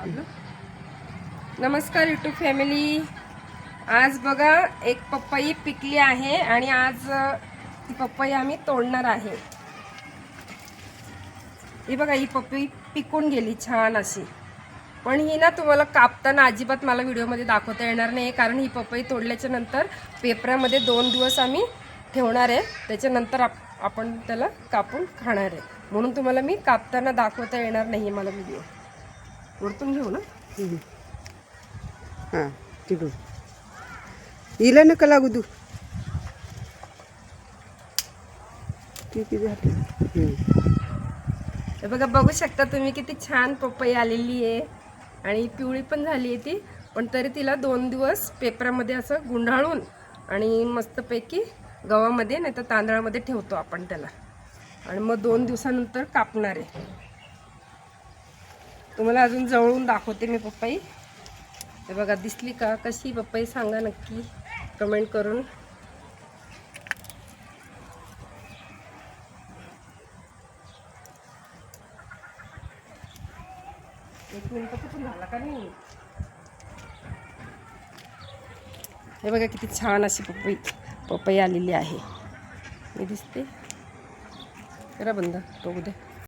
आपलं नमस्कार YouTube family आज बघा एक पपई पिकली आहे आणि आज ती पपई आम्ही तोडणार आहे. ही बघा ही पपई पिकून गेली छान अशी. पण ही ना तुम्हाला कापताना अजिबात मला व्हिडिओमध्ये दाखवता येणार नाही कारण ही पपई तोडल्याच्या नंतर पेपरामध्ये दोन दिवस आम्ही ठेवणार आहे. त्याच्यानंतर आप आपण त्याला कापून खाणार आहे. म्हणून तुम्हाला मी कापताना दाखवता येणार नाही मला व्हिडिओ. वरतून घेऊ ना? हां तिकडून. हिला नका लागू तू. किती झाली बघा बघू शकता तुम्ही किती छान पपई आलेली आहे. आणि पिवळी पण झाली आहे ती पण तरी तिला दोन दिवस पेपरामध्ये असं गुंडाळून आणि मस्तपैकी गव्हामध्ये नाही तर तांदळामध्ये ठेवतो आपण त्याला. आणि मग दोन दिवसानंतर कापणार आहे. तुम्हाला अजून जवळून दाखवते मी पप्पाई. हे बघा दिसली का? कशी पप्पाई? सांगा नक्की. कमेंट करून. एक मिनिट कुठून झाला का नाही? हे बघा किती छान अशी पपई पपई आलेली आहे. मी दिसते. करा बंद बघू द्या